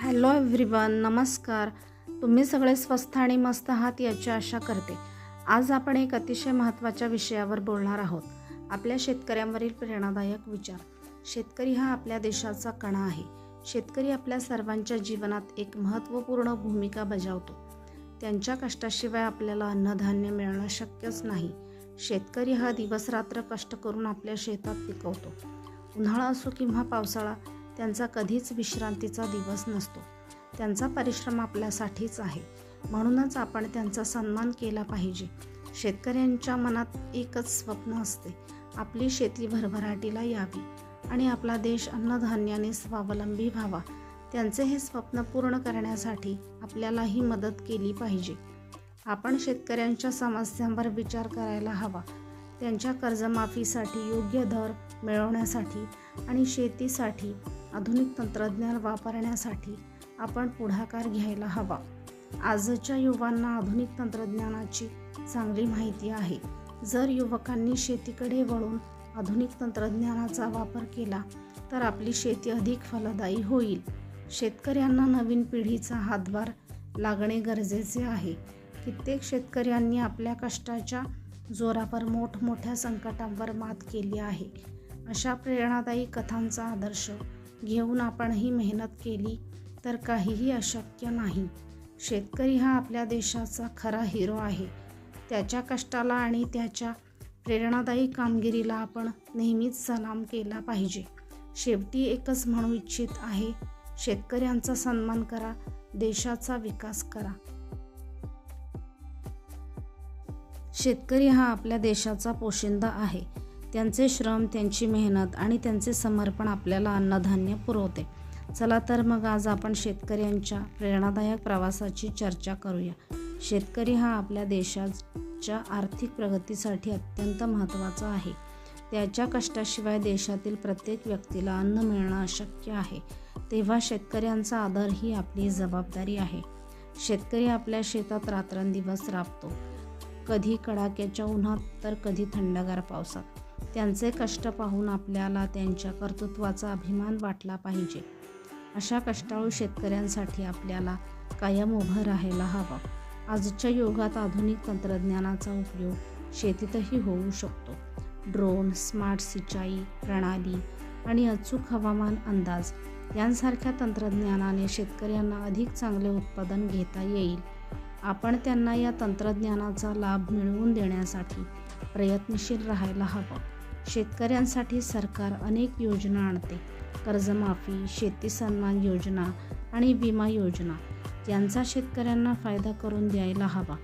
Hello everyone नमस्कार. तुम्ही सगळे स्वस्थ आणि मस्त आहात याची आशा करते. आज आपण एक अतिशय महत्त्वाच्या विषयावर बोलणार आहोत. आपल्या शेतकऱ्यांवरील प्रेरणादायक विचार. शेतकरी हा आपल्या देशाचा कणा आहे. शेतकरी आपल्या सर्वांच्या जीवनात एक महत्त्वपूर्ण भूमिका बजावतो. त्यांच्या कष्टाशिवाय आपल्याला अन्नधान्य मिळणं शक्यच नाही. शेतकरी हा दिवसरात्र कष्ट करून आपल्या शेतात पिकवतो. उन्हाळा असो किंवा पावसाळा त्यांचा कधीच विश्रांतीचा दिवस नसतो. त्यांचा परिश्रम आपल्यासाठीच आहे. म्हणूनच आपण त्यांचा सन्मान केला पाहिजे. शेतकऱ्यांच्या मनात एकच स्वप्न असते. आपली शेती भरभराटीला यावी आणि आपला देश अन्नधान्याने स्वावलंबी व्हावा. त्यांचे हे स्वप्न पूर्ण करण्यासाठी आपल्यालाही मदत केली पाहिजे. आपण शेतकऱ्यांच्या समस्यांवर विचार करायला हवा. त्यांच्या कर्जमाफीसाठी योग्य दर मिळवण्यासाठी आणि शेतीसाठी आधुनिक तंत्रज्ञान वापरण्यासाठी आपण पुढाकार घ्यायला हवा. आजच्या युवांना आधुनिक तंत्रज्ञानाची चांगली माहिती आहे. जर युवकांनी शेतीकडे वळून आधुनिक तंत्रज्ञानाचा वापर केला तर आपली शेती अधिक फलदायी होईल. शेतकऱ्यांना नवीन पिढीचा हातभार लागणे गरजेचे आहे. कित्येक शेतकऱ्यांनी आपल्या कष्टाच्या जोरावर मोठमोठ्या संकटांवर मात केली आहे. अशा प्रेरणादायी कथांचा आदर्श घेऊन आपणही मेहनत केली तर काहीही अशक्य नाही. शेतकरी हा आपल्या देशाचा खरा हिरो आहे. त्याच्या कष्टाला आणि त्याच्या प्रेरणादायी कामगिरीला आपण नेहमीच सलाम केला पाहिजे. शेवटी एकच म्हणू इच्छित आहे शेतकऱ्यांचा सन्मान करा देशाचा विकास करा. शेतकरी हा आपल्या देशाचा पोशिंदा आहे. त्यांचे श्रम त्यांची मेहनत आणि त्यांचे समर्पण आपल्याला अन्नधान्य पुरवते. चला तर मग आज आपण शेतकऱ्यांच्या प्रेरणादायक प्रवासाची चर्चा करूया. शेतकरी हा आपल्या देशाच्या आर्थिक प्रगतीसाठी अत्यंत महत्त्वाचा आहे. त्याच्या कष्टाशिवाय देशातील प्रत्येक व्यक्तीला अन्न मिळणं अशक्य आहे. तेव्हा शेतकऱ्यांचा आदर ही आपली जबाबदारी आहे. शेतकरी आपल्या शेतात रात्रंदिवस राबतो. कधी कडाक्याच्या उन्हात तर कधी थंडगार पावसात. त्यांचे कष्ट पाहून आपल्याला त्यांच्या कर्तृत्वाचा अभिमान वाटला पाहिजे. अशा कष्टाळू शेतकऱ्यांसाठी आपल्याला कायम उभं राहायला हवं. आजच्या युगात आधुनिक तंत्रज्ञानाचा उपयोग शेतीतही होऊ शकतो. ड्रोन स्मार्ट सिंचाई प्रणाली आणि अचूक हवामान अंदाज यांसारख्या तंत्रज्ञानाने शेतकऱ्यांना अधिक चांगले उत्पादन घेता येईल. आपण त्यांना या तंत्रज्ञानाचा लाभ मिळवून देण्यासाठी प्रयत्नशील राहायला हवं. शेतकऱ्यांसाठी सरकार अनेक योजना आणते. कर्जमाफी शेती सन्मान योजना आणि विमा योजना. यांचा शेतकऱ्यांना फायदा करून द्यायला हवा.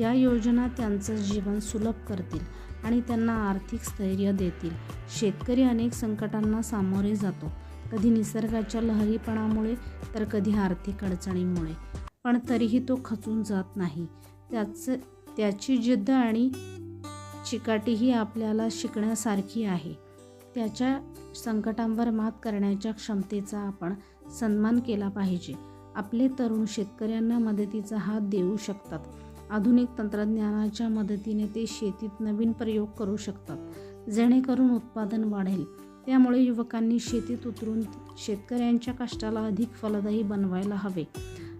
या योजना त्यांचं जीवन सुलभ करतील आणि त्यांना आर्थिक स्थैर्य देतील. शेतकरी अनेक संकटांना सामोरे जातो. कधी निसर्गाच्या लहरीपणामुळे तर कधी आर्थिक अडचणीमुळे. पण तरीही तो खचून जात नाही. त्याचं त्याची जिद्द आणि चिकाटीही आपल्याला शिकण्यासारखी आहे. त्याच्या संकटांवर मात करण्याच्या क्षमतेचा आपण सन्मान केला पाहिजे. आपले तरुण शेतकऱ्यांना मदतीचा हात देऊ शकतात. आधुनिक तंत्रज्ञानाच्या मदतीने ते शेतीत नवीन प्रयोग करू शकतात. जेणेकरून उत्पादन वाढेल. त्यामुळे युवकांनी शेतीत उतरून शेतकऱ्यांच्या कष्टाला अधिक फलदायी बनवायला हवे.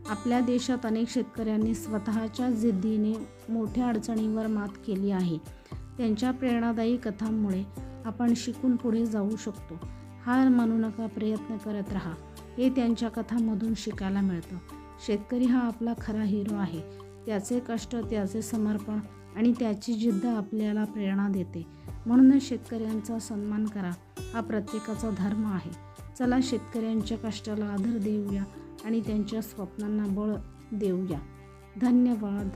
आपल्या देशात अनेक शेतकऱ्यांनी स्वतःच्या जिद्दीने मोठ्या अडचणींवर मात केली आहे. त्यांच्या प्रेरणादायी कथांमुळे आपण शिकून पुढे जाऊ शकतो. हार मानू नका प्रयत्न करत राहा. हे त्यांच्या कथांमधून शिकायला मिळतं. शेतकरी हा आपला खरा हिरो आहे. त्याचे कष्ट त्याचे समर्पण आणि त्याची जिद्द आपल्याला प्रेरणा देते. म्हणूनच शेतकऱ्यांचा सन्मान करा. हा प्रत्येकाचा धर्म आहे. चला शेतकऱ्यांच्या कष्टाला आदर देऊया आणि त्यांच्या स्वप्नांना बळ देऊया. धन्यवाद.